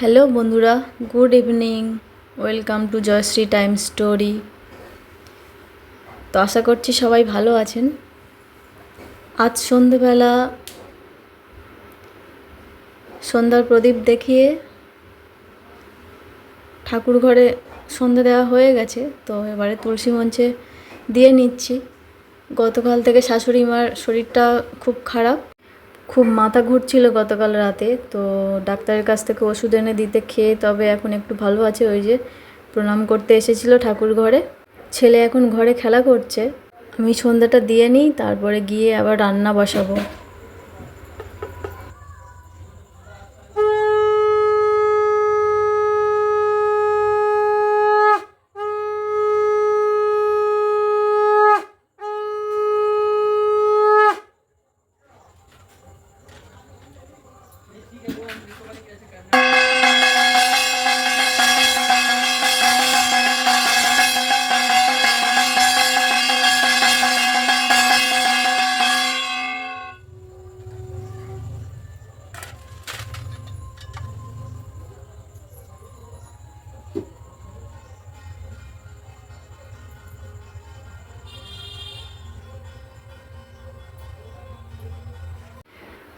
Hello বন্ধুরা, good evening. Welcome to Jayashree time story. তো আশা করছি সবাই ভালো আছেন। আজ সন্ধেবেলা সন্ধ্যার প্রদীপ দেখিয়ে ঠাকুর ঘরে সন্ধে দেওয়া হয়ে গেছে, তো এবারে তুলসী মঞ্চে দিয়ে নিচ্ছি। গতকাল থেকে শাশুড়ি মার শরীরটা খুব খারাপ। খুব মাথা ঘুরছিল গতকাল রাতে, তো ডাক্তারের কাছ থেকে ওষুধ এনে দিতে খেয়ে তবে এখন একটু ভালো আছে ওই যে, প্রণাম করতে এসেছিল ঠাকুর ঘরে। ছেলে এখন ঘরে খেলা করছে। আমি সন্ধ্যাটা দিয়ে নিই, তারপরে গিয়ে আবার রান্না বসাবো।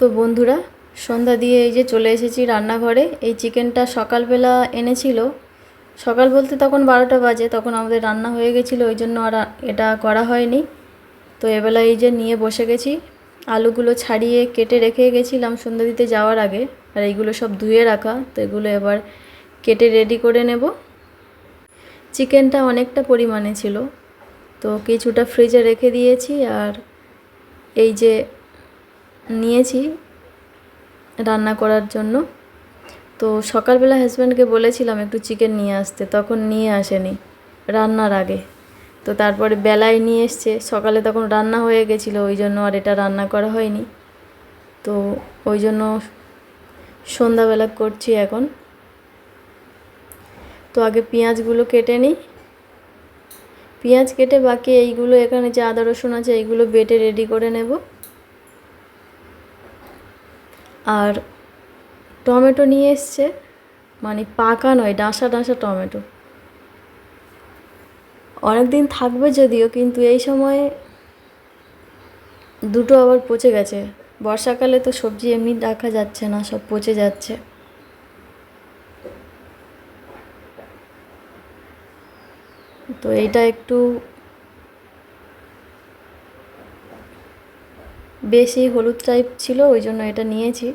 তো বন্ধুরা, সন্ধ্যা দিয়ে এই যে চলে এসেছি রান্নাঘরে। এই চিকেনটা সকালবেলা এনেছিল। সকাল বলতে তখন বারোটা বাজে, তখন আমাদের রান্না হয়ে গেছিল, ওই জন্য আর এটা করা হয়নি। তো এবেলা এই যে নিয়ে বসে গেছি। আলুগুলো ছাড়িয়ে কেটে রেখে গেছিলাম সন্ধ্যা দিতে যাওয়ার আগে। আর এইগুলো সব ধুয়ে রাখা, তো এগুলো এবার কেটে রেডি করে নেব। চিকেনটা অনেকটা পরিমাণে ছিল। তো কিছুটা ফ্রিজে রেখে দিয়েছি, আর এই যে নিয়েছি রান্না করার জন্য। তো সকালবেলা হাজব্যান্ডকে বলেছিলাম একটু চিকেন নিয়ে আসতে, তখন নিয়ে আসেনি রান্নার আগে। তো তারপরে বেলায় নিয়ে এসছে, সকালে তখন রান্না হয়ে গেছিল, ওই জন্য আর এটা রান্না করা হয়নি। তো ওই জন্য সন্ধ্যাবেলা করছি এখন। তো আগে পেঁয়াজগুলো কেটে নিই। পেঁয়াজ কেটে বাকি এইগুলো, এখানে যে আদা রসুন আছে, এইগুলো বেটে রেডি করে নেব। আর টমেটো নিয়ে এসছে মানে পাকা নয়, ডাঁসা ডাঁসা টমেটো। অনেক দিন থাকবে যদিও, কিন্তু এই সময় দুটো আবার পচে গেছে। বর্ষাকালে তো সবজি এমনি রাখা যাচ্ছে না, সব পচে যাচ্ছে। তো এটা একটু বেশি হলুদ টাইপ ছিল, ওই জন্য এটা নিয়েছি।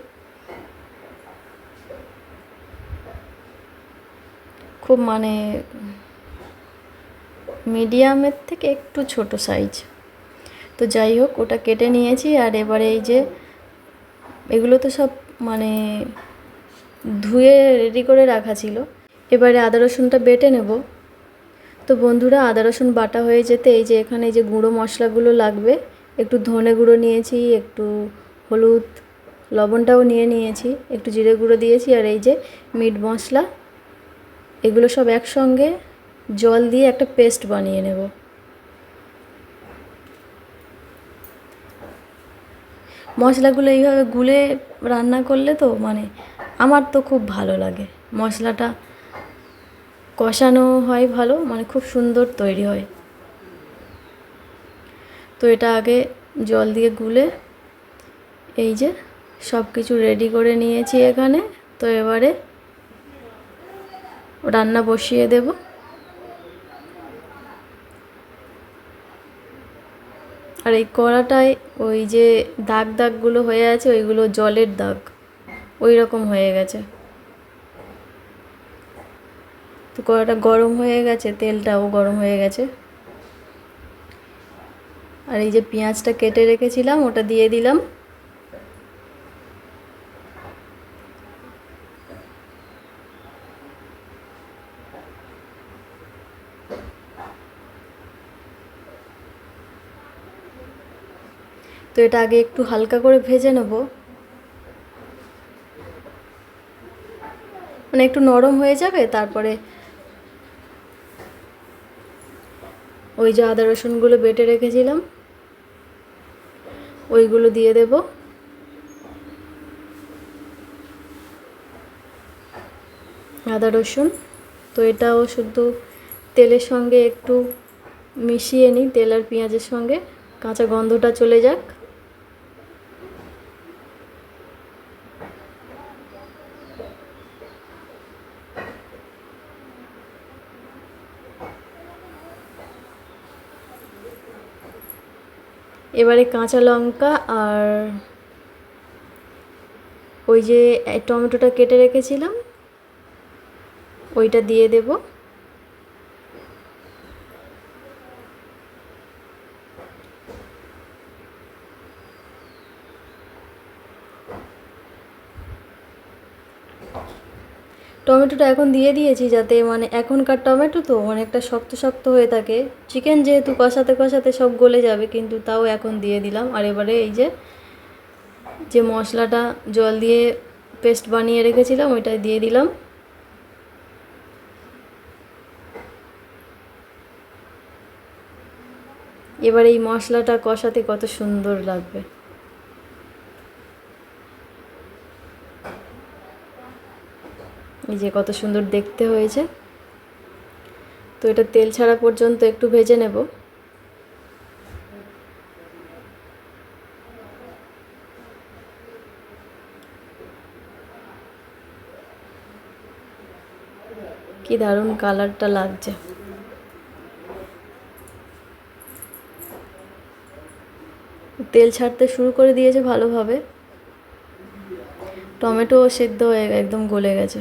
খুব মানে মিডিয়ামের থেকে একটু ছোট সাইজ তো যাই হোক, ওটা কেটে নিয়েছি, আর এবারে এই যে এগুলো তো সব মানে ধুয়ে রেডি করে রাখা ছিল। এবারে আদা রসুনটা বেটে নেব। তো বন্ধুরা, আদা রসুন বাটা হয়ে যেতে এই যে এখানে এই যে গুঁড়ো মশলাগুলো লাগবে একটু ধনে গুঁড়ো নিয়েছি, একটু হলুদ লবণটাও নিয়ে নিয়েছি, একটু জিরে গুঁড়ো দিয়েছি আর এই যে মিট মশলা। এগুলো সব একসঙ্গে জল দিয়ে একটা পেস্ট বানিয়ে নেব। মশলাগুলো এইভাবে গুলে রান্না করলে তো মানে আমার তো খুব ভালো লাগে। মশলাটা কষানো হয় ভালো মানে খুব সুন্দর তৈরি হয়। তো এটা আগে জল দিয়ে গুলে এই যে সব কিছু রেডি করে নিয়েছি এখানে। তো এবারে রান্না বসিয়ে দেব। আর এই কড়াটায় ওই যে দাগ দাগগুলো হয়ে আছে, ওইগুলো জলের দাগ, ওই রকম হয়ে গেছে। তো কড়াটা গরম হয়ে গেছে, তেলটাও গরম হয়ে গেছে। আর এই যে পেঁয়াজটা কেটে রেখেছিলাম, ওটা দিয়ে দিলাম। তো এটা আগে একটু হালকা করে ভেজে নেব। মানে একটু নরম হয়ে যাবে, তারপরে ওই যে আদা রসুনগুলো বেটে রেখেছিলাম। ওইগুলো দিয়ে দেব। আদা, রসুন। তো এটাও শুধু তেলের সঙ্গে একটু মিশিয়ে নিই, তেল আর পেঁয়াজের সঙ্গে। কাঁচা গন্ধটা চলে যাক। এবারে কাঁচা লঙ্কা আর ওই যে টমেটোটা কেটে রেখেছিলাম। ওইটা দিয়ে দেব। টমেটোটা এখন দিয়ে দিয়েছি যাতে মানে এখনকার টমেটো তো অনেকটা শক্ত শক্ত হয়ে থাকে। চিকেন যেহেতু কষাতে কষাতে সব গলে যাবে, কিন্তু তাও এখন দিয়ে দিলাম। আর এবারে এই যে যে মশলাটা জল দিয়ে পেস্ট বানিয়ে রেখেছিলাম, ওইটা দিয়ে দিলাম। এবার এই মশলাটা কষাতে কত সুন্দর লাগবে। এই যে কত সুন্দর দেখতে হয়েছে। তো এটা তেল ছাড়া পর্যন্ত একটু ভেজে নেব। কি দারুণ কালারটা লাগছে। তেল ছাড়তে শুরু করে দিয়েছে ভালোভাবে। টমেটো সেদ্ধ হয়ে একদম গলে গেছে।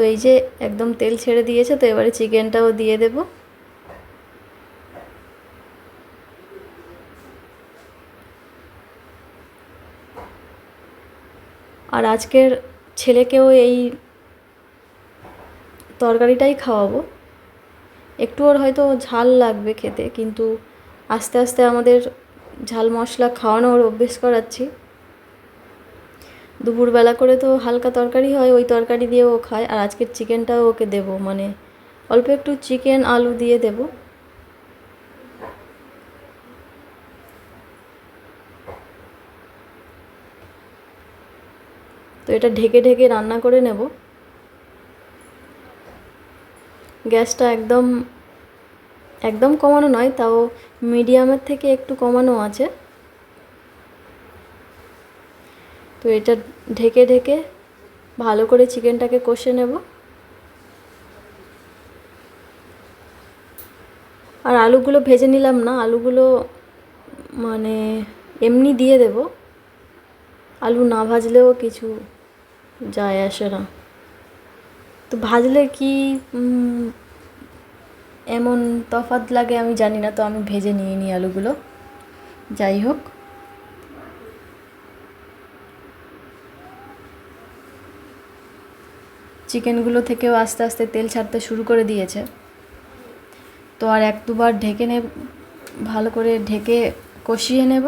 তো এই যে একদম তেল ছেড়ে দিয়েছে, তো এবারে চিকেনটাও দিয়ে দেব। আর আজকের ছেলেকেও এই তরকারিটাই খাওয়াবো। একটু ওর হয়তো ঝাল লাগবে খেতে, কিন্তু আস্তে আস্তে আমাদের ঝাল মশলা খাওয়ানোর অভ্যেস করাচ্ছি। দুপুরবেলা করে তো হালকা তরকারি হয়, ওই তরকারি দিয়ে ও খায়। আর আজকের চিকেনটাও ওকে দেব মানে অল্প একটু চিকেন, আলু দিয়ে দেব। তো এটা ঢেকে ঢেকে রান্না করে নেব। গ্যাসটা একদম একদম কমানো নয়, তাও মিডিয়ামের থেকে একটু কমানো আছে। তো এটা ঢেকে ঢেকে ভালো করে চিকেনটাকে কষে নেব। আর আলুগুলো ভেজে নিলাম না, আলুগুলো মানে এমনি দিয়ে দেব। আলু না ভাজলেও কিছু যায় আসে না। তো ভাজলে কি এমন তফাৎ লাগে আমি জানি না, তো আমি ভেজে নিয়ে নিই আলুগুলো। যাই হোক। চিকেনগুলো থেকেও আস্তে আস্তে তেল ছাড়তে শুরু করে দিয়েছে। তো আর এক দুবার ঢেকে নে ভালো করে ঢেকে কষিয়ে নেব।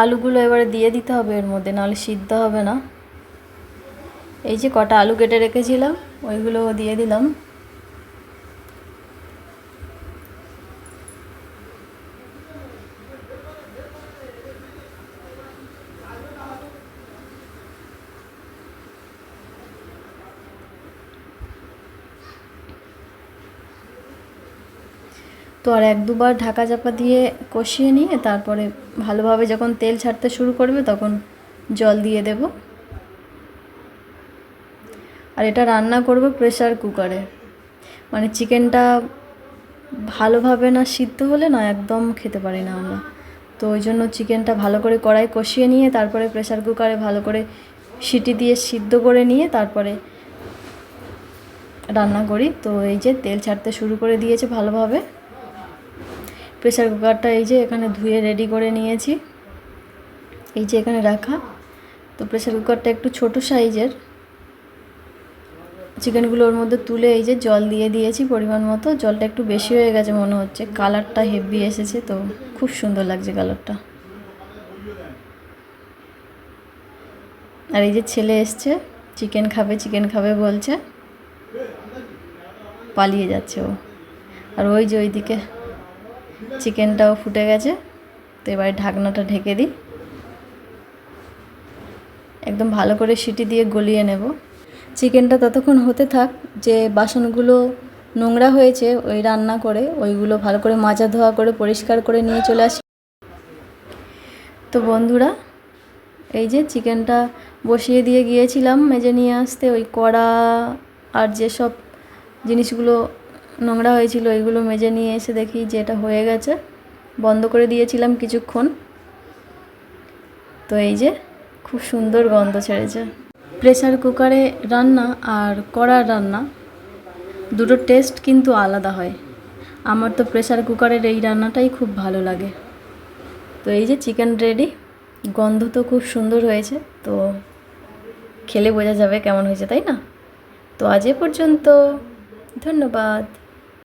আলুগুলো এবারে দিয়ে দিতে হবে এর মধ্যে, নাহলে সিদ্ধ হবে না। এই যে কটা আলু কেটে রেখেছিলাম ওইগুলো দিয়ে দিলাম। তো আর এক দুবার ঢাকা চাপা দিয়ে কষিয়ে নিয়ে তারপরে ভালোভাবে যখন তেল ছাড়তে শুরু করবে তখন জল দিয়ে দেব। আর এটা রান্না করব প্রেশার কুকারে। মানে চিকেনটা ভালোভাবে না সিদ্ধ হলে না একদম খেতে পারি না আমরা। তো ওই জন্য চিকেনটা ভালো করে কড়াই কষিয়ে নিয়ে তারপরে প্রেশার কুকারে ভালো করে সিটি দিয়ে সিদ্ধ করে নিয়ে তারপরে রান্না করি। তো এই যে তেল ছাড়তে শুরু করে দিয়েছে ভালোভাবে। প্রেসার কুকারটা এই যে এখানে ধুয়ে রেডি করে নিয়েছি। এই যে এখানে রাখা। তো প্রেসার কুকারটা একটু ছোট সাইজের। চিকেনগুলো ওর মধ্যে তুলে এই যে জল দিয়ে দিয়েছি পরিমাণ মতো। জলটা একটু বেশি হয়ে গেছে মনে হচ্ছে। কালারটা হেভি এসেছে তো খুব সুন্দর লাগছে কালারটা। আর এই যে ছেলে এসছে। চিকেন খাবে চিকেন খাবে বলছে। পালিয়ে যাচ্ছে ও। আর ওই যে ওইদিকে চিকেনটাও ফুটে গেছে। তো এবারে ঢাকনাটা ঢেকে দিই। একদম ভালো করে সিটি দিয়ে গলিয়ে নেব। চিকেনটা ততক্ষণ হতে থাক যে বাসনগুলো নোংরা হয়েছে, ওই রান্না করে ওইগুলো ভালো করে মাজা ধোয়া করে পরিষ্কার করে নিয়ে চলে আসি। তো বন্ধুরা, এই যে চিকেনটা বসিয়ে দিয়ে গিয়েছিলাম, মেজে নিয়ে আসতে, ওই কড়া আর যেসব জিনিসগুলো নোংরা হয়েছিল ওইগুলো মেজে নিয়ে এসে দেখি যে এটা হয়ে গেছে। বন্ধ করে দিয়েছিলাম কিছুক্ষণ। তো এই যে, খুব সুন্দর গন্ধ ছেড়েছে। প্রেসার কুকারে রান্না আর কড়ার রান্না, দুটো টেস্ট কিন্তু আলাদা হয়। আমার তো প্রেসার কুকারের এই রান্নাটাই খুব ভালো লাগে। তো এই যে চিকেন রেডি, গন্ধ তো খুব সুন্দর হয়েছে, তো খেলে বোঝা যাবে কেমন হয়েছে, তাই না? তো আজ এ পর্যন্ত, ধন্যবাদ।